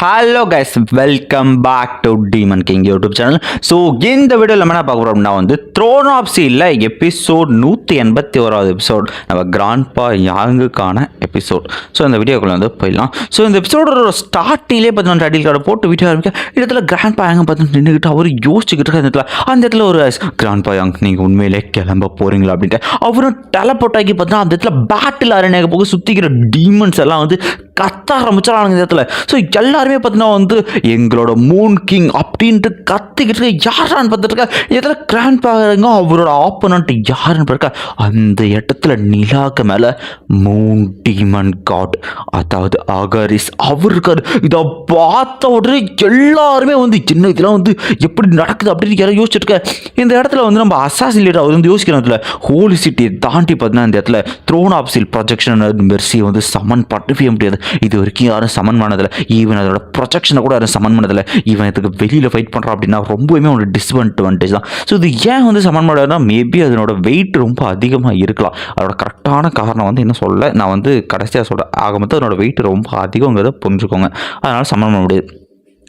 Hello guys welcome back to demon king YouTube channel so இந்த வீடியோவில் நம்ம என்ன பார்க்க போகிறோம்னா வந்து த்ரோன் ஆஃப் சீலில் எபிசோட் நூற்றி எண்பத்தி ஓராவது எபிசோட் நம்ம கிராண்ட்பா யாங்குக்கான எபிசோட் ஸோ இந்த வீடியோக்குள்ளே வந்து போயிடலாம். ஸோ இந்த எபிசோடோட ஸ்டார்டிங்லேயே பார்த்தீங்கன்னா டைட்டில் கார்டை போட்டு வீடியோ ஆரம்பிக்க இடத்துல கிராண்ட்பா யாங்க பார்த்து நின்றுக்கிட்டு அவர் யோசிச்சுக்கிட்டு இருக்க அந்த இடத்துல. அந்த இடத்துல ஒரு கிராண்ட்பா யாங் நீங்கள் உண்மையிலே கிளம்ப போகிறீங்களா அப்படின்ட்டு அவரும் டெலப்போட்டாக்கி பார்த்தா அந்த இடத்துல பேட்டில் அரணையாக போக சுற்றிக்கிற டீமன்ஸ் எல்லாம் வந்து கத்த ஆரம்பிச்சிடறானுங்க இந்த இடத்துல. ஸோ எல்லாருமே பார்த்தீங்கன்னா வந்து எங்களோட மூன் கிங் அப்படின்ட்டு கத்திக்கிட்டு இருக்க யாரான்னு பார்த்துட்டு இந்த இடத்துல கிராண்ட் பாருங்க அவரோட ஆப்போனண்ட் யாருன்னு பார்க்க அந்த இடத்துல நிலாக்கு மேலே மூன் டீமன் காட் அதாவது அகரிஸ் அவர் இருக்காரு. இதை பார்த்த உடனே எல்லாருமே வந்து சின்ன இதெல்லாம் வந்து எப்படி நடக்குது அப்படின்னு யாரும் யோசிச்சுட்டு இந்த இடத்துல வந்து நம்ம அசாசிலேட் லீடர் அவர் வந்து யோசிக்கிறோம் இதில் ஹோலி சிட்டியை தாண்டி பார்த்தீங்கன்னா இந்த இடத்துல த்ரோன் ஆப்சில் ப்ரொஜெக்ஷன் மெர்சியை வந்து சமன் பண்ணவே முடியாது. இது வரைக்கும் யாரும் சமன் பண்ணதில்லை. ஈவன் அதோட ப்ரொஜெக்ஷனை கூட யாரும் சமன் பண்ணதில்லை. ஈவன் இதுக்கு வெளியில் ஃபைட் பண்ணுறோம் அப்படின்னா ரொம்பவுமே ஒரு டிஸ்அட்வான்டேஜ் தான். ஸோ இது ஏன் வந்து சமன் பண்ணாதுன்னா மேபி அதனோட வெயிட் ரொம்ப அதிகமாக இருக்கலாம். அதோட கரெக்டான காரணம் வந்து என்ன சொல்ல நான் வந்து கடைசியாக சொல்கிறேன் ஆக மொத்தம் அதனோட வெயிட் ரொம்ப அதிகங்கிறத புரிஞ்சுக்கோங்க. அதனால் சமன் பண்ண முடியாது.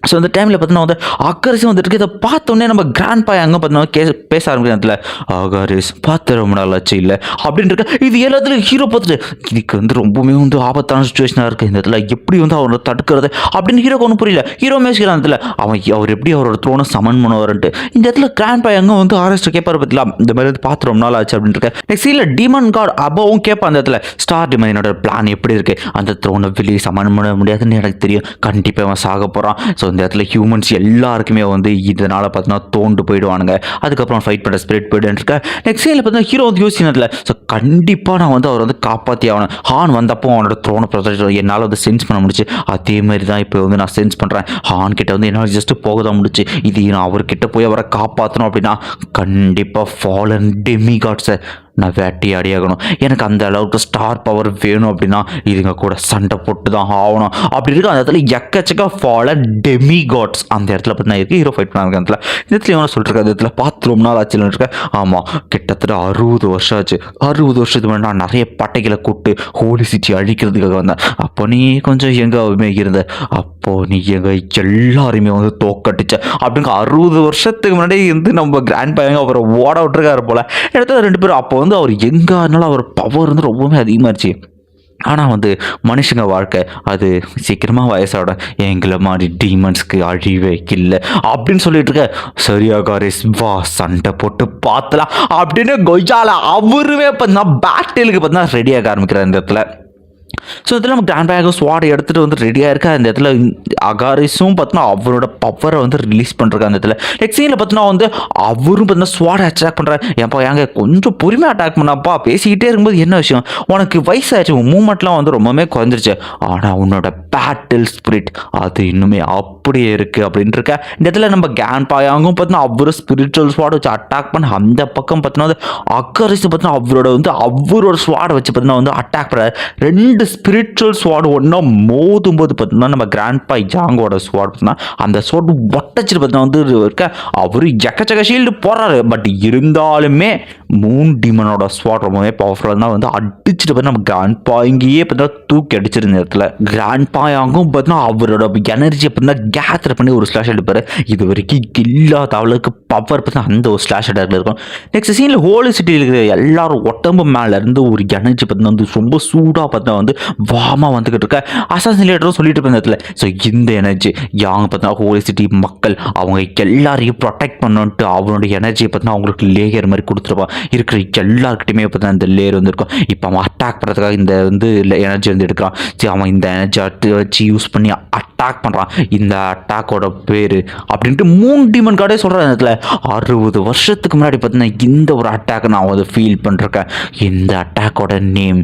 ஸோ அந்த டைமில் பார்த்தோன்னா வந்து அக்கரசி வந்துட்டு இதை பார்த்தோன்னே நம்ம கிராண்ட் பாய் அங்கே பார்த்தீங்கன்னா கே பேச ஆரம்பிக்கிற அகாரிஸ் பார்த்து ரொம்ப நாள் ஆச்சு இல்லை. அப்படின்னு இருக்க இது எல்லாத்துலையும் ஹீரோ பார்த்துட்டு இதுக்கு வந்து ரொம்பவுமே வந்து ஆபத்தான சுச்சுவேஷனாக இருக்குது இந்த இடத்துல எப்படி வந்து அவரை தடுக்கிறது? அப்படின்னு ஹீரோக்கு ஒன்றும் புரியல. ஹீரோ மேசிக்கிறான் இடத்துல. அவன் அவர் எப்படி அவரோட த்ரோனை சமன் பண்ணுவார்ன்ட்டு. இந்த இடத்துல கிராண்ட் பாய் அங்கே வந்து ஆரஸ்ட் கேட்பார் பத்திலா இந்த மாதிரி வந்து பார்த்து ரொம்ப நாள் ஆச்சு அப்படின்னு இருக்க. நெக்ஸ்ட் இல்லை டிமன் கார்டு அபவும் கேட்பான் அந்த இடத்துல. ஸ்டார் டிமன் என்னோட பிளான் எப்படி இருக்குது அந்த த்ரோனை வெளியே சமன் பண்ண முடியாதுன்னு எனக்கு தெரியும். கண்டிப்பாக அவன் சாக போகிறான் ஸோ இந்த இடத்துல ஹியூமன்ஸ் எல்லாருக்குமே வந்து இதனால் பார்த்தீங்கன்னா தோண்டு போயிடுவானுங்க. அதுக்கப்புறம் ஃபைட் பண்ணுற ஸ்பிரிட் போய்டுன்னு இருக்க. நெக்ஸ்ட் சைடில் பார்த்தீங்கன்னா ஹீரோ வந்து யோசிக்கிறதுல ஸோ கண்டிப்பாக நான் வந்து அவர் வந்து காப்பாற்றி ஆகணும். ஹான் வந்தப்போ அவனோட த்ரோனை ப்ரொஜெக்ட் என்னால் வந்து சென்ஸ் பண்ண முடிச்சு அதே மாதிரி தான் இப்போ வந்து நான் சென்ஸ் பண்ணுறேன் ஹான் கிட்ட வந்து என்னால் ஜஸ்ட் போக தான் முடிச்சு இது நான் அவர்கிட்ட போய் அவரை காப்பாற்றணும் அப்படின்னா கண்டிப்பாக ஃபாலன் டெமி காட்ஸை நான் வேட்டையாடி ஆகணும் எனக்கு அந்த அளவுக்கு ஸ்டார் பவர் வேணும் அப்படின்னா இதுங்க கூட சண்டை போட்டு தான் ஆகணும். அப்படி இருக்கு அந்த இடத்துல எக்கச்சக்க ஃபாலர் டெமி காட்ஸ் அந்த இடத்துல பார்த்தீங்கன்னா இருக்கு ஹீரோ ஃபைட் பண்ணாங்க இடத்துல இந்த இடத்துல இவனை சொல்லிருக்க அந்த இடத்துல பார்த்து ரொம்ப நாள் ஆச்சுன்னு இருக்கேன் ஆமாம் கிட்டத்தட்ட அறுபது வருஷம் ஆச்சு. அறுபது வருஷத்துக்கு முன்னாடி நான் நிறைய பட்டைகளை கூட்டு ஹோலி சிட்டி அழிக்கிறதுக்காக வந்தேன். அப்போ நீ கொஞ்சம் எங்கே இருந்த. அப்போ நீ எங்க எல்லாருமே வந்து தோக்கடிச்ச. அப்படிங்க அறுபது வருஷத்துக்கு முன்னாடி வந்து நம்ம கிராண்ட் பையங்க அவரை ஓட விட்டுருக்காரு போல. இடத்துல ரெண்டு பேரும் அப்போ வந்து அவர் எங்கே இருந்தாலும் அவர் பவர் வந்து ரொம்பவுமே அதிகமாகிடுச்சு ஆனால் வந்து மனுஷங்க வாழ்க்கை அது சீக்கிரமாக வயசாட எங்களை மாதிரி டீமன்ஸ்க்கு அழிவே இல்லை. அப்படின்னு சொல்லிட்டு இருக்க சரியா காரிஸ் வா சண்டை போட்டு பார்த்தலாம் அப்படின்னு கொய்ஜால அவருமே பார்த்தா பேட்டிலுக்கு பார்த்தா ரெடியாக ஆரம்பிக்கிறார் இந்த இடத்துல. ஸோ இதில் நம்ம கிராண்ட் பேக்கும் ஸ்வாட் எடுத்துகிட்டு வந்து ரெடியாக இருக்கா. அந்த இடத்துல அகாரிஸும் பார்த்தினா அவரோட பவரை வந்து ரிலீஸ் பண்ணுறாங்க அந்த இடத்துல. நெக்ஸ்ட் சீனில் பார்த்தோன்னா வந்து அவரும் பார்த்தீங்கன்னா ஸ்வாட் அட்டாக் பண்ணுறாரு ஏன்ப்பா ஏங்க கொஞ்சம் பொறுமையாக அட்டாக் பண்ணாப்பா? பேசிக்கிட்டே இருக்கும்போது என்ன விஷயம்? உனக்கு வயசாச்சு உன் மூமெண்ட்லாம் வந்து ரொம்பவே குறைஞ்சிருச்சு. ஆனால் உன்னோட பேட்டில் ஸ்பிரிட் அது இன்னுமே அப்படியே இருக்குது அப்படின்ட்டு இருக்க இந்த இடத்துல நம்ம கேன் பாயாங்கும் பார்த்தினா அவரும் ஸ்பிரிச்சுவல் ஸ்வாட் வச்சு அட்டாக் பண்ண அந்த பக்கம் பார்த்தோன்னா வந்து அகாரிஸ் பார்த்தினா அவரோட வந்து அவரோட ஸ்வாடை வச்சு பார்த்தினா வந்து அட்டாக் பண்ணுறாரு ரெண்டு ஸ்பிரிச்சுவல் ஸ்வாட் ஒன்றா மோதும் போது பார்த்தீங்கன்னா நம்ம கிராண்ட் பாய் ஜாங்கோட ஸ்வாட் பார்த்தீங்கன்னா அந்த ஸ்வாட் ஒட்டச்சிட்டு பார்த்தீங்கன்னா வந்து இருக்க அவர் எக்கச்சக்க ஷீல்டு போடுறாரு. பட் இருந்தாலுமே மூன் டிமனோட ஸ்வாட் ரொம்பவே பவர்ஃபுல்லாக தான் வந்து அடிச்சுட்டு பார்த்தீங்கன்னா நம்ம கிராண்ட் பாய்ங்கேயே இங்கேயே பார்த்தீங்கன்னா தூக்கி அடிச்சிருந்த இடத்துல கிராண்ட் பாயாங்கும் பார்த்தீங்கன்னா அவரோட எனர்ஜியை பார்த்தீங்கன்னா கேதர் பண்ணி ஒரு ஸ்லாஷ் எடுப்பார். இது வரைக்கும் இல்லாத அளவுக்கு பவர் பார்த்தீங்கன்னா அந்த ஒரு ஸ்லாஷ் எடுக்கில் இருக்கும். நெக்ஸ்ட் சீனில் ஹோலி சிட்டியில் இருக்கிற எல்லாரும் உடம்பு மேலேருந்து ஒரு எனர்ஜி பார்த்தீங்கன்னா வந்து ரொம்ப சூடாக பார்த்தா வந்து வாமா வந்துக்கிட்டு இருக்க. அசாசின் லீடரும் சொல்லிட்டு இருப்பேன் இடத்துல ஸோ இந்த எனர்ஜி யாங்க பார்த்தா ஹோலி சிட்டி மக்கள் அவங்க எல்லாரையும் ப்ரொடெக்ட் பண்ணணுன்ட்டு அவனுடைய எனர்ஜியை பார்த்தா அவங்களுக்கு லேயர் மாதிரி கொடுத்துருப்பான் இருக்கிற எல்லாருக்கிட்டையுமே பார்த்தா இந்த லேயர் வந்துருக்கும் இப்போ அவன் அட்டாக் பண்ணுறதுக்காக இந்த வந்து எனர்ஜி வந்து எடுக்கிறான். சரி அவன் இந்த எனர்ஜி வச்சு யூஸ் பண்ணி அட்டாக் பண்ணுறான் இந்த அட்டாக்கோட பேர் அப்படின்ட்டு மூணு டீமன் கார்டே சொல்கிறேன் இடத்துல. அறுபது வருஷத்துக்கு முன்னாடி பார்த்தீங்கன்னா இந்த ஒரு அட்டாக் நான் வந்து ஃபீல் பண்ணிருக்கேன். இந்த அட்டாக்கோட நேம்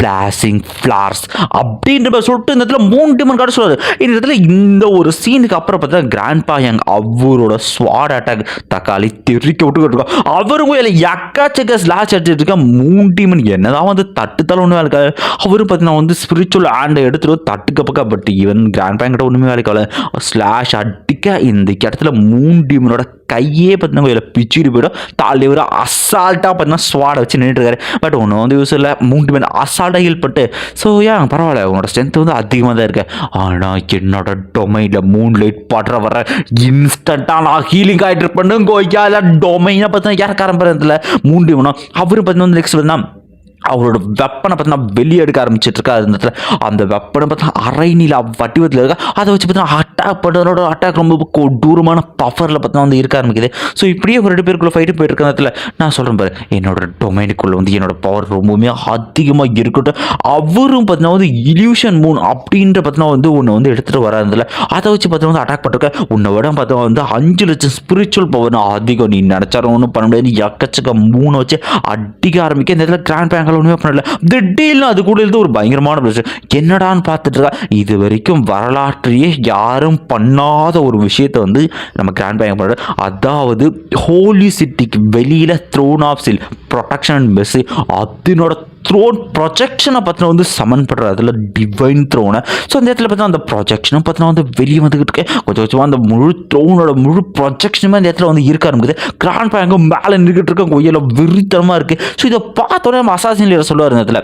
பிளாசிங் ஸ்டார்ஸ் அப்படின்ற மாதிரி சொல்லிட்டு இந்த இடத்துல மூணு டிமன் கார்டு சொல்றாரு. இந்த இடத்துல இந்த ஒரு சீனுக்கு அப்புறம் பார்த்தா கிராண்ட் பாயங் அவரோட ஸ்வாட் அட்டாக் தக்காளி தெறிக்க விட்டு இருக்கோம் அவரும் இல்லை எக்காச்சக்க ஸ்லாஷ் அடிச்சுட்டு இருக்க மூணு டிமன் என்னதான் வந்து தட்டு தலை ஒன்று வேலை அவரும் பார்த்தீங்கன்னா வந்து ஸ்பிரிச்சுவல் ஆண்டை எடுத்துட்டு தட்டுக்க பக்கம் பட் ஈவன் கிராண்ட் பேங்கிட்ட ஒன்றுமே வேலைக்கால ஸ்லாஷ் அடிக்க இந்த இடத்துல மூணு டிமனோட கையே பார்த்தீங்கன்னா இதில் பிச்சுட்டு போயிடும். தலைவர் அசால்ட்டாக பார்த்தீங்கன்னா ஸ்வாடை வச்சு நின்றுட்டு இருக்காரு. பட் ஒன்று வந்து யூஸ் இல்லை. மூன்று பேர் அசால்ட்டாக ஹீல் பட்டு ஸோ யா பரவாயில்ல. உன்னோட ஸ்ட்ரென்த் வந்து அதிகமாக தான் இருக்கு. ஆனால் என்னோட டொமைனில் மூணு லைட் படுற வர இன்ஸ்டண்ட்டாக நான் ஹீலிங் ஆகிட்டு இருப்பேன் கோய்க்கால டொமைனை பார்த்தீங்கன்னா இறக்க ஆரம்பிக்கிறதுல. மூன்று வேணும் அவரும் பார்த்தீங்கன்னா நெக்ஸ்ட் பார்த்தீங்கன்னா அவரோட வெப்பனை பார்த்தீங்கன்னா வெளியே எடுக்க ஆரம்பிச்சிட்டு இருக்கா அந்த இடத்துல. அந்த வெப்பனை பார்த்தா அரை நீல வடிவத்தில் இருக்கா அதை வச்சு பார்த்தீங்கன்னா அட்டாக் பண்ணுறதோட அட்டாக் ரொம்ப கொடூரமான பவரில் பார்த்தீங்கன்னா வந்து இருக்க ஆரம்பிக்குது. ஸோ இப்படியே ஒரு ரெண்டு பேருக்குள்ளே ஃபைட்டு போயிட்டு இருக்க இடத்துல நான் சொல்கிறேன் பாரு என்னோட டொமைனுக்குள்ளே வந்து என்னோட பவர் ரொம்பவுமே அதிகமாக இருக்கட்டும். அவரும் பார்த்தீங்கன்னா வந்து இல்யூஷன் மூன் அப்படின்ற பார்த்தீங்கன்னா வந்து ஒன்று வந்து எடுத்துகிட்டு வராதுல அதை வச்சு பார்த்தீங்கன்னா வந்து அட்டாக் பண்ணிருக்க. உன்னை விட பார்த்தீங்கன்னா வந்து அஞ்சு லட்சம் ஸ்பிரிச்சுவல் பவர் அதிகம் நீ நினச்சாலும் ஒன்றும் பண்ண முடியாது. எக்கச்சக்க மூணு வச்சு அடிக்க ஆரம்பிக்க இந்த இடத்துல கிராண்ட் பேங்கில் ஒன்றுமே பண்ணல. திடீர்னு அது கூட இருந்து ஒரு பயங்கரமான பிரச்சனை. என்னடான்னு பார்த்துட்டு இருக்கா? இது வரைக்கும் வரலாற்றையே யாரும் பண்ணாத ஒரு விஷயத்தை வந்து நம்ம கிராண்ட் பேங்க் பண்ணுறது அதாவது ஹோலி சிட்டிக்கு வெளியில் throne of seal protection and mess அதனோட த்ரோன் ப்ரொஜெக்ஷனை பற்றின வந்து சமன் பண்ணுற அதில் டிவைன் த்ரோனை ஸோ அந்த இடத்துல பார்த்தா அந்த ப்ரொஜெக்ஷனும் பார்த்தீங்கன்னா வந்து வெளியே வந்துக்கிட்டு இருக்கேன் கொஞ்சம் கொஞ்சமாக அந்த முழு த்ரோனோட முழு ப்ரொஜெக்ஷனுமே அந்த இடத்துல வந்து இருக்க ஆரம்பிக்குது. கிராண்ட் பேங்கும் மேலே நின்றுக்கிட்டு இருக்கேன் கொய்யில வெறித்தனமாக இருக்குது ஸோ இதை பார்த்தோன்னே நம்ம அசாசின் லீடர் சொல்லுவார் இந்த இடத்துல.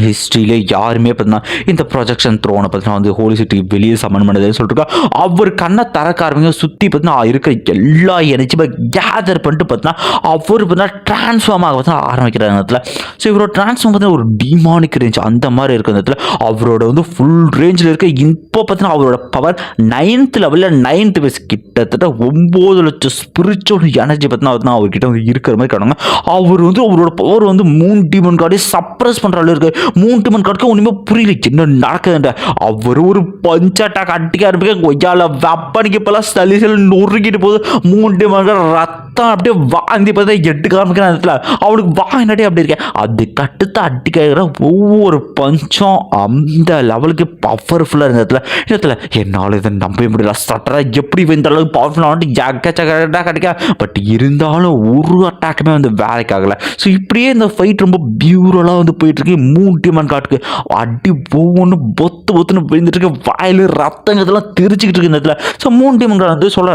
ஹிஸ்ட்ரியிலே யாருமே பார்த்தீங்கன்னா இந்த ப்ரொஜெக்ஷன் த்ரோனை பார்த்தீங்கன்னா வந்து ஹோலி சிட்டி வெளியே சமன் பண்ணதுன்னு சொல்லிட்டு அவர் கண்ணை தரக்காரவங்க சுற்றி பார்த்தீங்கன்னா இருக்கிற எல்லா எனர்ஜியுமே கேதர் பண்ணிட்டு பார்த்தீங்கன்னா அவர் பார்த்தீங்கன்னா ட்ரான்ஸ்ஃபார்ம் ஆக பார்த்தா ஆரம்பிக்கிற நேரத்தில் ஸோ இவரோட ட்ரான்ஸ்ஃபார்ம் பார்த்தீங்கன்னா ஒரு டிமானிக் ரேஞ்ச் அந்த மாதிரி இருக்கிற இடத்துல. அவரோட வந்து ஃபுல் ரேஞ்சில் இருக்க இப்போ பார்த்தீங்கன்னா அவரோட பவர் நைன்த் லெவலில் நைன்த் வயசு கிட்டத்தட்ட ஒம்பது லட்சம் ஸ்பிரிச்சுவல் எனர்ஜி பார்த்தீங்கன்னா பார்த்தீங்கன்னா அவர்கிட்ட வந்து இருக்கிற மாதிரி காணுங்க. அவர் வந்து அவரோட பவர் வந்து மூணு டிமன் கார்டே சப்ரஸ் பண்ணுற அளவு மூன்று மணி கணக்கு ஒன்றுமே புரியல. என்ன நடக்குதுன்ற? அவர் ஒரு பஞ்சாட்டா அட்டாக் அடிக்க ஆரம்பிக்க கொய்யால வெப்பனுக்கு இப்போல்லாம் சளி சளி நொறுக்கிட்டு போகுது. மூணு மணி ரத்தம் அப்படியே வாந்தி பார்த்தா எடுக்க ஆரம்பிக்கிற இடத்துல. அவனுக்கு வாங்கினாடி அப்படி இருக்கேன். அது கட்டுத்த அடிக்கிற ஒவ்வொரு பஞ்சம் அந்த லெவலுக்கு பவர்ஃபுல்லாக இருந்த இடத்துல. இடத்துல என்னால் இதை நம்பவே முடியல. சட்டராக எப்படி இந்த அளவுக்கு பவர்ஃபுல்லாக ஜக்க சக்கரட்டாக கிடைக்க. பட் இருந்தாலும் ஒரு அட்டாக்குமே வந்து வேலைக்கு ஆகலை. ஸோ இப்படியே இந்த ஃபைட் ரொம்ப பியூரலாக வந்து போயிட்டுருக்கு மூணு மூணு டீமன் காட்டுக்கு. அடி ஒவ்வொன்றும் பொத்து பொத்துன்னு விழுந்துட்டு இருக்கு வாயில் ரத்தங்கிறதெல்லாம் தெரிச்சுக்கிட்டு இருக்கு இந்த இடத்துல. ஸோ மூணு டீமன் கார்டு வந்து சொல்ல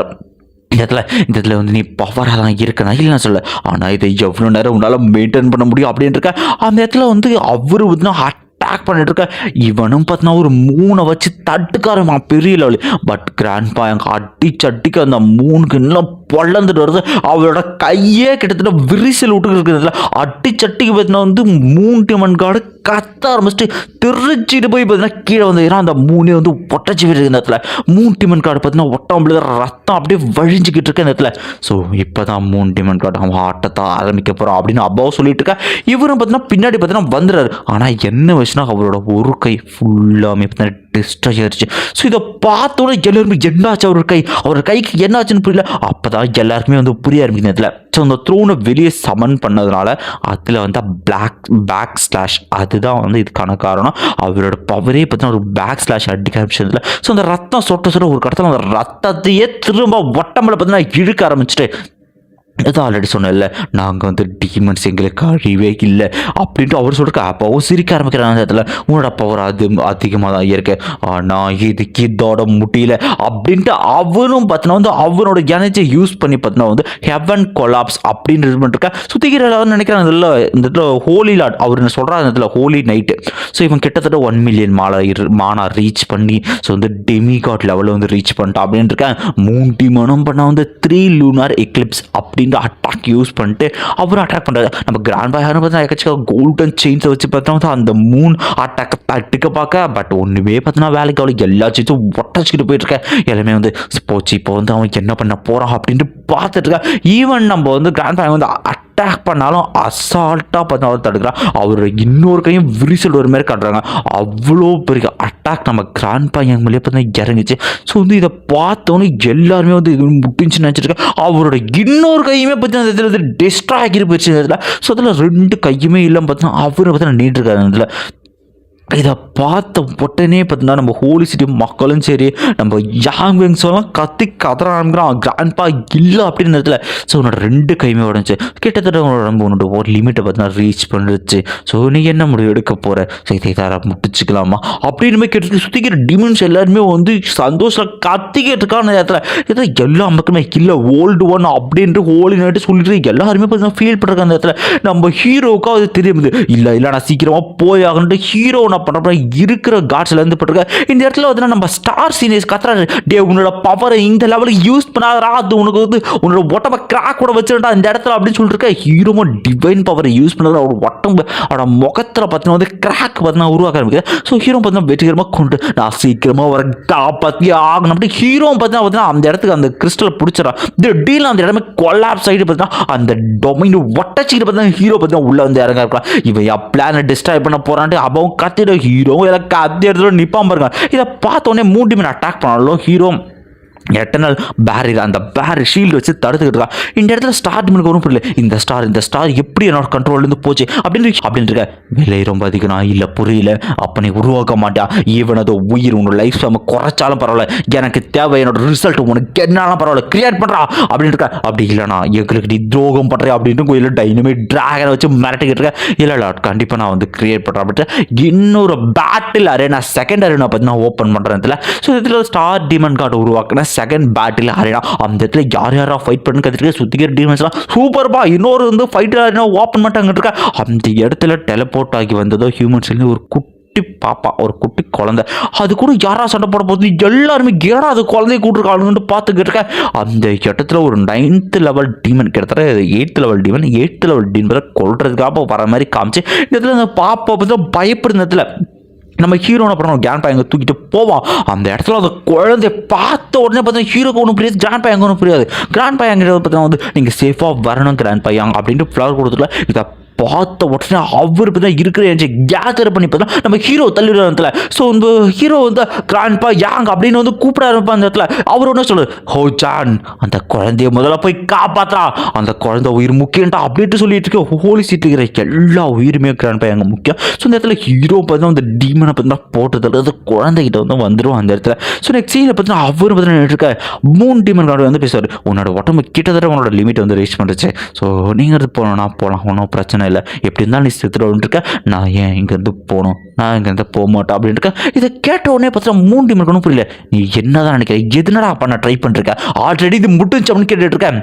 இந்த இடத்துல இந்த இடத்துல வந்து நீ பவராக தான் இருக்கணும். இல்லை நான் சொல்ல ஆனால் இதை எவ்வளோ நேரம் உன்னால் மெயின்டைன் பண்ண முடியும்? அப்படின்னு இருக்க. அந்த இடத்துல வந்து அவர் வந்து அட்டாக் பண்ணிட்டு இருக்க. இவனும் பார்த்தீங்கன்னா ஒரு மூணை வச்சு தட்டுக்காரமா பெரிய லெவலு பட் கிராண்ட் பா எங்க அடிச்சு அடிக்க அந்த மூணுக்கு இன்னும் பொழந்துட்டு வருது. அவரோட கையே கிட்டத்தட்ட விரிசல் விட்டுக்கிட்டு இருக்கிறதுல அடிச்சட்டிக்கு பார்த்தீங்கன்னா வந்து மூணு டிமன் கார்டு கத்த ஆரம்பிச்சுட்டு திருச்சிட்டு போய் பார்த்தீங்கன்னா கீழே வந்து அந்த மூணே வந்து ஒட்டச்சி போயிருக்கு இந்த இடத்துல. மூணு டிமன் கார்டு பார்த்தீங்கன்னா ஒட்டாம்பளுக்கு ரத்தம் அப்படியே வழிஞ்சிக்கிட்டு இருக்க இந்த இடத்துல. ஸோ இப்போ தான் மூணு டிமன் கார்டு அவன் ஆட்டத்தை ஆரம்பிக்க போகிறான் அப்படின்னு அப்பாவும் சொல்லிட்டு இருக்கா. இவரும் பார்த்தீங்கன்னா பின்னாடி பார்த்தீங்கன்னா வந்துடுறாரு. ஆனால் என்ன வச்சுன்னா அவரோட ஒரு கை ஃபுல்லாமே பார்த்தீங்கன்னா டிஸ்ட்ராய் ஆயிடுச்சு ஸோ இதை பார்த்தோன்னே எல்லாருமே என்னாச்சு அவர் கை? அவர் கைக்கு என்னாச்சுன்னு புரியல. அப்போ தான் எல்லாருக்குமே வந்து புரிய ஆரம்பிக்குது இதில் ஸோ அந்த த்ரோனை வெளியே சமன் பண்ணதுனால அதில் வந்து பிளாக் பேக் ஸ்லாஷ் அதுதான் வந்து இதுக்கான காரணம். அவரோட பவரே பார்த்தீங்கன்னா ஒரு பேக் ஸ்லாஷ் அடிக்க ஆரம்பிச்சதுல. ஸோ அந்த ரத்தம் சொட்ட சொட்ட ஒரு கடத்தில் அந்த ரத்தத்தையே திரும்ப ஒட்டம்பல பார்த்தீங்கன்னா இழுக்க ஆரம்பிச்சுட்டு இதான் ஆல்ரெடி சொன்னேன்ல நாங்கள் வந்து டீமன்ஸ் எங்களுக்கு அழிவே இல்லை அப்படின்ட்டு அவர் சொல்லிருக்க அப்பாவும் சிரிக்க ஆரம்பிக்கிறாங்க அந்த இடத்துல. உன்னோட பவர் அது அதிகமாக தான் இருக்கு. ஆனால் இதுக்கு இதோட முடியல அப்படின்ட்டு அவனும் பார்த்தினா வந்து அவனோட எனர்ஜியை யூஸ் பண்ணி பார்த்தினா வந்து ஹெவன் கொலாப்ஸ் அப்படின்னு இது பண்ணிருக்கேன் சுத்திக்கிற நினைக்கிறேன் நினைக்கிறாங்க இதில் இந்த இடத்துல ஹோலி லாட் அவர் என்ன சொல்கிறார் அந்த இடத்துல ஹோலி நைட்டு ஸோ இவன் கிட்டத்தட்ட ஒன் மில்லியன் மாலை மானா ரீச் பண்ணி ஸோ வந்து டெமிகாட் லெவலில் வந்து ரீச் பண்ணிட்டான் அப்படின்ட்டு இருக்கேன் மூணு மனம் பண்ணால் வந்து த்ரீ லூனார் எக்லிப்ஸ் இந்த அட்டாக் யூஸ் பண்ணிட்டு அவர் அட்டாக் பண்ணுறாரு நம்ம கிராண்ட் பாயாரும் பார்த்தா எக்கச்சக்க கோல்டன் செயின்ஸை வச்சு பார்த்தோம்னா அந்த மூணு அட்டாக்கை தட்டுக்க பார்க்க பட் ஒன்றுமே பார்த்தோன்னா வேலைக்கு அவளுக்கு எல்லா சீட்ஸும் ஒட்டச்சிக்கிட்டு போயிட்டுருக்கேன் எல்லாமே வந்து போச்சு இப்போ வந்து அவன் என்ன பண்ண போகிறான் அப்படின்ட்டு பார்த்துட்டு ஈவன் நம்ம வந்து கிராண்ட் பாய் வந்து அட்டாக் பண்ணாலும் அசால்ட்டாக பார்த்து அவர் தடுக்கிறான். அவர் இன்னொரு கையும் விரிசல் ஒரு மாதிரி காட்டுறாங்க. அவ்வளோ பெரிய அட்டாக் நம்ம கிராண்ட் பையன் மேலே பார்த்தீங்கன்னா இறங்குச்சு. ஸோ வந்து இதை பார்த்தோன்னே எல்லாருமே வந்து இது முட்டிச்சு நினச்சிருக்கேன் அவரோட இன்னொரு கையுமே பார்த்தீங்கன்னா இதில் வந்து போயிடுச்சு இதில் ஸோ அதில் ரெண்டு கையுமே இல்லாமல் பார்த்தீங்கன்னா அவரை பார்த்தீங்கன்னா நீட்டிருக்காரு இதில் இதை பார்த்த உடனே பார்த்தீங்கன்னா நம்ம ஹோலி சிட்டி மக்களும் சரி நம்ம யாங் விங்ஸ் கத்தி கதற ஆரம்பிக்கிறோம் கிராண்ட்பா இல்லை அப்படின்னு நேரத்தில் ஸோ உன்னோட ரெண்டு கையுமே உடஞ்சி கிட்டத்தட்ட உன்னோட நம்ம உன்னோட ஒரு லிமிட்டை பார்த்தீங்கன்னா ரீச் பண்ணிடுச்சு. ஸோ நீ என்ன முடிவு எடுக்க போகிற ஸோ இதை தர முடிச்சுக்கலாமா? அப்படின்னு கேட்டு சுற்றிக்கிற டிமன்ஸ் எல்லாருமே வந்து சந்தோஷம் கத்திக்கிட்டு இருக்கான நேரத்தில் இதில் எல்லா மக்களுமே இல்லை ஓல்டு ஒன் அப்படின்ட்டு ஹோலி நைட்டு சொல்லிட்டு எல்லாருமே பார்த்தீங்கன்னா ஃபீல் பண்ணுறாங்க அந்த இடத்துல நம்ம ஹீரோவுக்கும் அது தெரியுது. இல்லை இல்லை நான் சீக்கிரமாக போய் ஆகணுன்ட்டு ஹீரோ என்ன பண்ணுறப்ப இருக்கிற காட்ஸ்லேருந்து இருந்து இந்த இடத்துல வந்து நம்ம ஸ்டார் சீனியர்ஸ் கத்துறாரு. டே உன்னோட பவரை இந்த லெவலுக்கு யூஸ் பண்ணாதரா அது உனக்கு வந்து உன்னோட ஒட்டமை கிராக் கூட வச்சிருந்தா இந்த இடத்துல அப்படின்னு சொல்லிட்டு ஹீரோமோ டிவைன் பவரை யூஸ் பண்ணுறது அவர் உடம்பு அவரோட முகத்தில் பார்த்தீங்கன்னா வந்து கிராக் பார்த்தீங்கன்னா உருவாக்க ஆரம்பிக்குது ஸோ ஹீரோ பார்த்தீங்கன்னா வெற்றிகரமாக கொண்டு நான் சீக்கிரமாக வர காப்பாற்றி ஆகணும். அப்படி ஹீரோ பார்த்தீங்கன்னா அந்த இடத்துக்கு அந்த கிறிஸ்டலை பிடிச்சிடறான். திடீர்னு அந்த இடமே கொலாப்ஸ் ஆகிட்டு பார்த்தீங்கன்னா அந்த டொமைன் ஒட்டச்சிக்கிட்டு பார்த்தீங்கன்னா ஹீரோ பார்த்தீங்கன்னா உள்ளே வந்து இறங்க இருக்கலாம் இவன் பிளானை டிஸ்ட்ராய் பண்ண போகிறான்ட்டு அவன் கத்தி ஹீரோ எல்லாம் கத்தி எடுத்துகிட்டு நிற்பான் பாருங்க இதை பார்த்த உடனே மூணு மீன் அட்டாக் பண்ணாலும் ஹீரோ எட்டர்னல் பேரியர் அந்த பேர் ஷீல்டு வச்சு தடுத்துக்கிட்டு இருக்கா. இந்த இடத்துல ஸ்டார் டிமனுக்கு ஒன்றும் புரியல. இந்த ஸ்டார் இந்த ஸ்டார் எப்படி என்னோட கண்ட்ரோல்லேருந்து போச்சு? அப்படின்னு அப்படின்னு இருக்க. விலை ரொம்ப அதிகம்னா இல்லை புரியல. அப்போ நீ உருவாக்க மாட்டியா ஈவன் உயிர் உன்னோட லைஃப் நம்ம குறைச்சாலும் பரவாயில்ல. எனக்கு தேவை என்னோட ரிசல்ட் உனக்கு என்னாலும் பரவாயில்ல. கிரியேட் பண்ணுறா அப்படின்னு இருக்கா. அப்படி இல்லைனா எங்களுக்கு நீ துரோகம் பண்ணுறேன் அப்படின்னு கோயிலில் டைனமிக் ட்ராகனை வச்சு மிரட்டிக்கிட்டு இருக்கேன் இல்லை இல்லை கண்டிப்பாக நான் வந்து கிரியேட் பண்ணுறேன் அப்படின்ட்டு இன்னொரு பேட்டில் அரேனா செகண்ட் அரேனா பார்த்தீங்கன்னா ஓப்பன் பண்ணுறேன் இதில். ஸோ இதில் ஸ்டார் டிமன் கார்டு உருவாக்குனேன் செகண்ட் பேட்டில் அரேனா அந்த இடத்துல யார் யாராக ஃபைட் பண்ணு கற்றுட்டு சுத்திக்கிற டீமன்ஸ்லாம் சூப்பர்பா இன்னொரு வந்து ஃபைட்டர் அரேனா ஓப்பன் பண்ணிட்டாங்க இருக்கா? அந்த இடத்துல டெலபோர்ட் ஆகி வந்ததோ ஹியூமன்ஸ்லேருந்து ஒரு குட்டி பாப்பா ஒரு குட்டி குழந்தை. அது கூட யாரா சண்டை போட போகுது எல்லாருமே கேடா அது குழந்தைய கூட்டிருக்காளுங்கன்னு பார்த்துக்கிட்டு இருக்கேன் அந்த இடத்துல ஒரு நைன்த் லெவல் டீமன் கிட்டத்தட்ட eighth level demon eighth level demon கொள்றதுக்காக வர மாதிரி காமிச்சு இந்த இடத்துல அந்த பாப்பா வந்து பயப்படுற இடத்துல. நம்ம ஹீரோனை படம் கேன் அங்கே தூக்கிட்டு போவான். அந்த இடத்துல அந்த குழந்தைய பார்த்த உடனே பார்த்தீங்கன்னா ஹீரோக்கு ஒன்றும் புரியாது கிராண்ட் எங்கே ஒன்றும் புரியாது. கிராண்ட் பையங்க பார்த்தீங்கன்னா வந்து நீங்கள் சேஃபாக வரணும் கிராண்ட் பையன் அப்படின்ட்டு ஃப்ளவர் கொடுத்துட்டு இதை பார்த்த உடனே அவர் இப்போ தான் இருக்கிற எனர்ஜி கேதர் பண்ணி பார்த்தா நம்ம ஹீரோ தள்ளிடுற இடத்துல. ஸோ இந்த ஹீரோ வந்து கிராண்ட்பா யாங் அப்படின்னு வந்து கூப்பிட ஆரம்பிப்பா அந்த இடத்துல. அவர் ஒன்று சொல்லுது ஹோ ஜான் அந்த குழந்தைய முதல்ல போய் காப்பாத்தா அந்த குழந்தை உயிர் முக்கியம்டா அப்படின்ட்டு சொல்லிட்டு இருக்க ஹோலி சீட்டு இருக்கிற எல்லா உயிருமே கிராண்ட்பா எங்க முக்கியம். ஸோ இந்த இடத்துல ஹீரோ பார்த்தா அந்த டீமனை பார்த்தா போட்டதில் அந்த குழந்தைகிட்ட வந்து வந்துடும் அந்த இடத்துல. ஸோ நெக்ஸ்ட் சீனில் பார்த்தீங்கன்னா அவர் பார்த்தீங்கன்னா இருக்க மூணு டீமன் கார்டு வந்து பேசுவார். உன்னோட உடம்பு கிட்டத்தட்ட உன்னோட லிமிட் வந்து ரீச் பண்ணுச்சு ஸோ நீங்கள் போனோம்னா போகலாம். ஒன்றும் பிரச்சனை இல்லை. எப்படி இருந்தாலும் நீ செத்துட்டு இருக்க நான் ஏன் இங்கேருந்து போகணும்? நான் இங்கேருந்து போக மாட்டேன் அப்படின்னு இருக்கேன் இதை கேட்ட உடனே பார்த்தா மூணு டீம் இருக்கணும் புரியல. நீ என்னதான் நினைக்கிற? எதுனடா பண்ண ட்ரை பண்ணிருக்க? ஆல்ரெடி இது முட்டுச்சு அப்படின்னு கேட்டுட்டு இருக்கேன்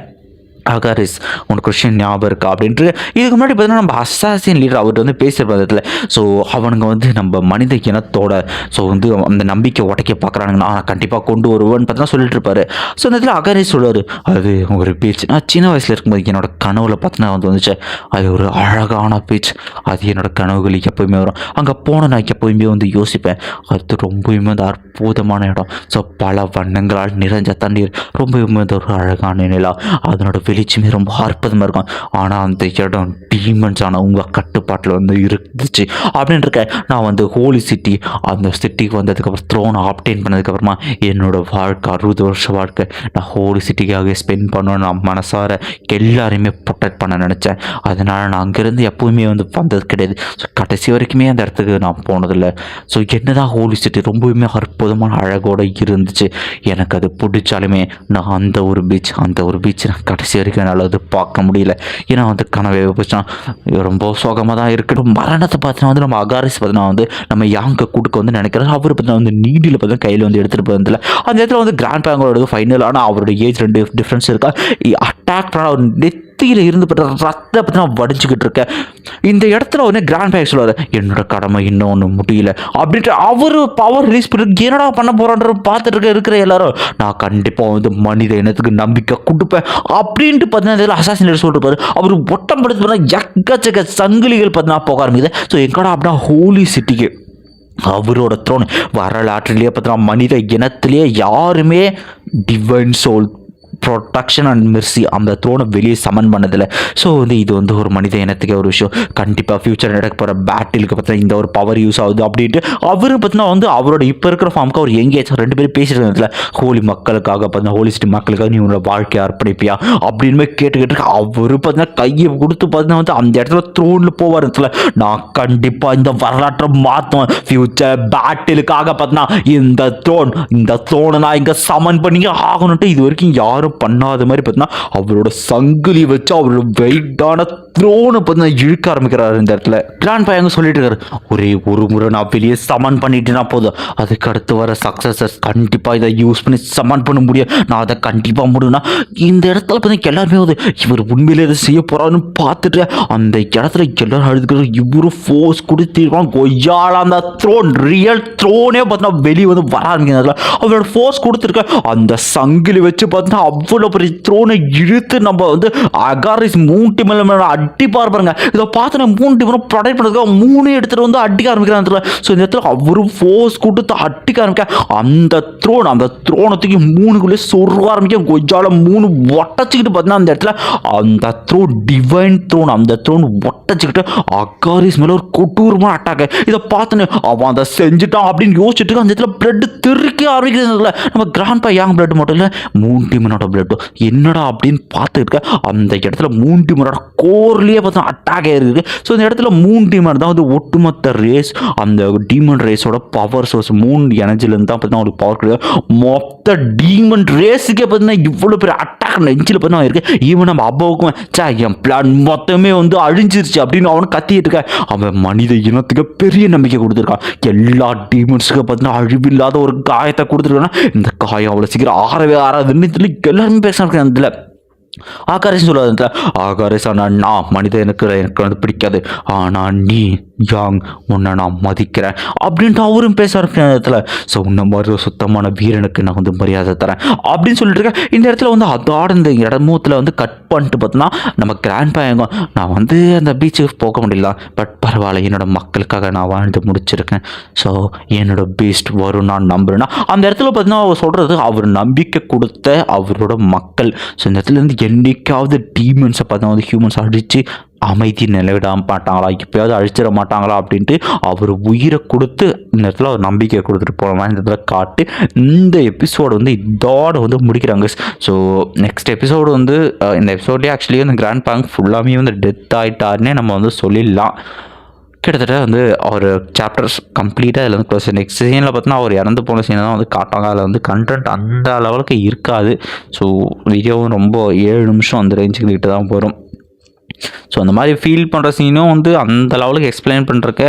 அகாரிஸ் உனக்கு கிறிஸ்டின் ஞாபகம் இருக்கா அப்படின்ட்டு இதுக்கு முன்னாடி பார்த்தீங்கன்னா நம்ம அசாசியன் லீடர் அவர்கிட்ட வந்து பேசுகிற பதத்தில் ஸோ அவனுங்க வந்து நம்ம மனித இனத்தோட ஸோ வந்து அந்த நம்பிக்கை உடைக்க பார்க்குறானுங்க நான் கண்டிப்பாக கொண்டு வருவேன்னு பார்த்தா சொல்லிட்டு இருப்பாரு. ஸோ அந்த இடத்துல அகாரிஸ் சொல்லுவார் அது ஒரு பீச் நான் சின்ன வயசில் இருக்கும்போது என்னோட கனவுல பார்த்தினா வந்து வந்துச்சு. அது ஒரு அழகான பீச் அது என்னோட கனவுகள் எப்போயுமே வரும். அங்கே போன நான் எப்போயுமே வந்து யோசிப்பேன். அது ரொம்பவுமே வந்து அற்புதமான இடம். ஸோ பல வண்ணங்களால் நிறைஞ்ச தண்ணீர். ரொம்பவுமே வந்து ஒரு அழகான நிலா அதனோட வெளிச்சமே ரொம்ப அற்புதமாக இருக்கும். ஆனால் அந்த இடம் டீமன்ஸ் ஆனால் உங்கள் கட்டுப்பாட்டில் வந்து இருந்துச்சு. அப்படின்னு இருக்க நான் வந்து ஹோலி சிட்டி அந்த சிட்டிக்கு வந்ததுக்கப்புறம் த்ரோனை ஆப்டெயின் பண்ணதுக்கப்புறமா என்னோட வாழ்க்கை அறுபது வருஷம் வாழ்க்கை நான் ஹோலி சிட்டிக்காக ஸ்பெண்ட் பண்ணுவேன் நான் மனசார எல்லாரையுமே ப்ரொடெக்ட் பண்ண நினச்சேன். அதனால் நான் அங்கேருந்து எப்போவுமே வந்து வந்தது கிடையாது. ஸோ கடைசி வரைக்குமே அந்த இடத்துக்கு நான் போனதில்லை. ஸோ என்ன தான் ஹோலி சிட்டி ரொம்பவுமே அற்புதமான அழகோடு இருந்துச்சு. எனக்கு அது பிடிச்சாலுமே நான் அந்த ஒரு பீச் அந்த ஒரு பீச் நான் கடைசி வரைக்கும் என்னால் அது பார்க்க முடியல. ஏன்னா வந்து கனவே போச்சுன்னா ரொம்ப சோகமாக தான் இருக்கட்டும் மரணத்தை பார்த்தீங்கன்னா வந்து நம்ம அகாரிஸ் பார்த்தீங்கன்னா வந்து நம்ம யாங்க கூட்டுக்கு வந்து நினைக்கிறோம் அவர் பார்த்தீங்கன்னா வந்து நீடியில் பார்த்தீங்கன்னா கையில் வந்து எடுத்துகிட்டு போனதில்ல அந்த இடத்துல வந்து கிராண்ட் பேங்கோட ஃபைனல் ஆனால் அவரோட ஏஜ் ரெண்டு டிஃப்ரென்ஸ் இருக்கா? அட்டாக் பண்ணால் அவர் நெத்தியில் இருந்து ரத்த பற்றி நான் வடிச்சுக்கிட்டு இருக்கேன். இந்த இடத்துல வந்து கிராண்ட் பேக் சொல்லுவார் என்னோட கடமை இன்னும் ஒன்று முடியல. அப்படின்ட்டு அவர் பவர் ரிலீஸ் பண்ணி என்னடா பண்ண போகிறான்ற பார்த்துட்டு இருக்க இருக்கிற எல்லாரும் நான் கண்டிப்பாக வந்து மனித இனத்துக்கு நம்பிக்கை கொடுப்பேன். அப்படின்ட்டு பார்த்தீங்கன்னா இதில் அசாசினர் சொல்லிட்டு அவர் ஒட்டம் படுத்து பார்த்தா எக்கச்சக்க சங்கிலிகள் பார்த்தீங்கன்னா போக ஆரம்பிக்குது. ஸோ எங்கடா அப்படின்னா ஹோலி சிட்டிக்கு அவரோட த்ரோன் வரலாற்றிலேயே பார்த்தீங்கன்னா மனித இனத்திலேயே யாருமே divine soul protection and mercy அந்த த்ரோனை வெளியே சமன் பண்ணதில்லை ஸோ வந்து இது வந்து ஒரு மனித இனத்துக்கு ஒரு விஷயம். கண்டிப்பாக ஃபியூச்சர் நடக்க போகிற பேட்டிலுக்கு பார்த்தீங்கன்னா இந்த ஒரு பவர் யூஸ் ஆகுது அப்படின்ட்டு அவரும் பார்த்தீங்கன்னா வந்து அவரோட இப்போ இருக்கிற ஃபார்முக்கு அவர் எங்கேயாச்சும் ரெண்டு பேரும் பேசிட்டு இருந்ததுல ஹோலி மக்களுக்காக பார்த்தீங்கன்னா ஹோலி சிட்டி மக்களுக்காக நீ உன்னோட வாழ்க்கையை அர்ப்பணிப்பியா? அப்படின்னு கேட்டுக்கிட்டு கேட்டு கேட்டு அவரு பார்த்தீங்கன்னா கையை கொடுத்து பார்த்தீங்கன்னா வந்து அந்த இடத்துல த்ரோனில் போவார் இடத்துல நான் கண்டிப்பாக இந்த வரலாற்றை மாற்றுவேன் ஃபியூச்சர் பேட்டிலுக்காக பார்த்தீங்கன்னா இந்த த்ரோன் இந்த த்ரோனை நான் இங்கே சமன் பண்ணி ஆகணுன்ட்டு இது வரைக்கும் யாரும் பண்ணாத மாதிரி பார்த்தீங்கன்னா அவரோட சங்கிலி வச்சு அவரோட வெயிட்டான த்ரோனை பார்த்தீங்கன்னா இழுக்க ஆரம்பிக்கிறாரு இந்த இடத்துல. கிராண்ட் பையங்க சொல்லிட்டு இருக்காரு. ஒரே ஒரு முறை நான் வெளியே சமன் பண்ணிட்டேன்னா போதும். அதுக்கு அடுத்து வர சக்ஸஸஸ் கண்டிப்பாக இதை யூஸ் பண்ணி சமன் பண்ண முடியும். நான் அதை கண்டிப்பாக முடியும்னா இந்த இடத்துல பார்த்தீங்கன்னா எல்லாருமே வந்து இவர் உண்மையில் இதை செய்ய போகிறான்னு பார்த்துட்டு அந்த இடத்துல எல்லாரும் அழுதுக்கிறது இவரும் ஃபோர்ஸ் கொடுத்துருவான் கொய்யால அந்த த்ரோன் ரியல் த்ரோனே பார்த்தீங்கன்னா வெளியே வந்து வர ஆரம்பிக்கிறதுல அவரோட ஃபோர்ஸ் கொடுத்துருக்க அந்த சங்கிலி வச்சு பார்த்தீங்கன்னா அவ்வளோ பெரிய த்ரோனை இழுத்து நம்ம வந்து அகாரிஸ் மூணு டீம் மேலே அடிப்பார் பாருங்க. இதை பார்த்து நான் மூணு டீம் ப்ரொடெக்ட் பண்ணுறதுக்காக மூணு இடத்துல வந்து அடிக்க ஆரம்பிக்கிறாங்க இடத்துல ஸோ இந்த இடத்துல அவரும் ஃபோர்ஸ் கொடுத்து அடிக்க ஆரம்பிக்க அந்த த்ரோன் அந்த த்ரோனத்துக்கு மூணுக்குள்ளே சொருக ஆரம்பிக்க கொஞ்சால மூணு ஒட்டச்சிக்கிட்டு பார்த்தீங்கன்னா அந்த இடத்துல அந்த த்ரோ டிவைன் த்ரோன் அந்த த்ரோன் ஒட்டச்சிக்கிட்டு அகாரிஸ் மேலே ஒரு கொட்டூரமான அட்டாக் இதை பார்த்துன்னு அவன் அதை செஞ்சுட்டான் அப்படின்னு யோசிச்சுட்டு அந்த இடத்துல பிளட் திருக்க ஆரம்பிக்கிறது நம்ம கிராண்ட் பா யாங் பிளட் மட்டும் இல்லை மூணு டீமனோட பிளட்டும் என்னடா அப்படின்னு பார்த்துருக்க அந்த இடத்துல மூணு டீமரோட கோர்லேயே பார்த்தா அட்டாக் ஆயிருக்கு ஸோ இந்த இடத்துல மூணு டீமர் தான் வந்து ஒட்டுமொத்த ரேஸ் அந்த டீமன் ரேஸோட பவர் சோர்ஸ் மூணு எனர்ஜிலேருந்து தான் பார்த்தீங்கன்னா அவங்களுக்கு பவர் கிடையாது மொத்த டீமன் ரேஸுக்கே பார்த்தீங்கன்னா இவ்வளோ பெரிய அட்டாக் நெஞ்சில் பார்த்தீங்கன்னா இருக்கு ஈவன் நம்ம அப்பாவுக்கும் சே என் பிளான் மொத்தமே வந்து அழிஞ்சிருச்சு அப்படின்னு அவனு கத்திட்டு இருக்க அவன் மனித இனத்துக்கு பெரிய நம்பிக்கை கொடுத்துருக்கான். எல்லா டீமன்ஸுக்கு பார்த்தீங்கன்னா அழிவில்லாத ஒரு காயத்தை கொடுத்துருக்கான்னா இந்த காயம் அவ்வளோ சீக்கிரம் ஆறவே ஆறாதுன்னு எல்லாருமே எல்லாருமே பேசுறாங்க அதில் ஆகாரேசன் சொல்லுவாங்க ஆகாரேஸ் ஆனால் நான் மனித எனக்கு எனக்கு வந்து பிடிக்காது. ஆனால் நீ யாங் உன்னை நான் மதிக்கிறேன். அப்படின்ட்டு அவரும் பேச ஆரம்பிக்கிற இடத்துல. ஸோ உன்ன மாதிரி ஒரு சுத்தமான வீரனுக்கு நான் வந்து மரியாதை தரேன். அப்படின்னு சொல்லிட்டு இருக்கேன் இந்த இடத்துல வந்து அதோட இந்த இடமூத்தில் வந்து கட் பண்ணிட்டு பார்த்தோன்னா நம்ம கிராண்ட் பையங்க நான் வந்து அந்த பீச்சுக்கு போக முடியல. பட் பரவாயில்ல என்னோட மக்களுக்காக நான் வாழ்ந்து முடிச்சிருக்கேன். ஸோ என்னோட பீஸ்ட் வரும் நான் நம்புறேன்னா அந்த இடத்துல பார்த்தீங்கன்னா அவர் சொல்கிறது அவர் நம்பிக்கை கொடுத்த அவரோட மக்கள். ஸோ இந்த இடத்துல இருந்து என்னைக்காவது டீமன்ஸை பார்த்தா வந்து ஹியூமன்ஸ் அடித்து அமைதி நிலவிட மாட்டாங்களா? இப்போயாவது அழிச்சிட மாட்டாங்களா? அப்படின்ட்டு அவர் உயிரை கொடுத்து இந்த இடத்துல ஒரு நம்பிக்கை கொடுத்துட்டு போகிற மாதிரி இந்த இடத்துல காட்டு இந்த எபிசோடு வந்து இதோட வந்து முடிக்கிறாங்க ஸோ நெக்ஸ்ட் எபிசோடு வந்து இந்த எபிசோட்லேயே ஆக்சுவலி வந்து கிராண்ட் பேங்க் ஃபுல்லாமே வந்து டெத் ஆகிட்டாருன்னே நம்ம வந்து சொல்லிடலாம். கிட்டத்தட்ட வந்து ஒரு சாப்டர்ஸ் கம்ப்ளீட்டாக இதில் வந்து க்ளோஸ் நெக்ஸ்ட் சீனில் பார்த்தீங்கன்னா அவர் இறந்து போன சீனை தான் வந்து காட்டாங்க அதில் வந்து கண்டென்ட் அந்த லெவலுக்கு இருக்காது. ஸோ வீடியோவும் ரொம்ப ஏழு நிமிஷம் அந்த ரேஞ்சுக்கு கிட்ட தான் போகிறோம் ஸோ அந்த மாதிரி ஃபீல் பண்ணுற சீனும் வந்து அந்த லெவலுக்கு எக்ஸ்பிளைன் பண்ணுறக்க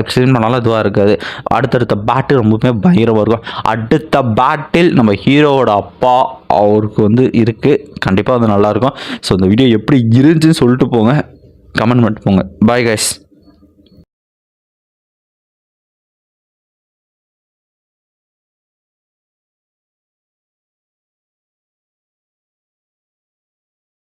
எக்ஸ்பிளைன் பண்ணாலும் இதுவாக இருக்காது. அடுத்தடுத்த பேட்டில் ரொம்பவுமே பயங்கரமாக இருக்கும். அடுத்த பேட்டில் நம்ம ஹீரோவோட அப்பா அவருக்கு வந்து இருக்குது கண்டிப்பாக வந்து நல்லாயிருக்கும் ஸோ இந்த வீடியோ எப்படி இருந்துச்சுன்னு சொல்லிட்டு போங்க. கமெண்ட் பண்ணிட்டு போங்க. Bye guys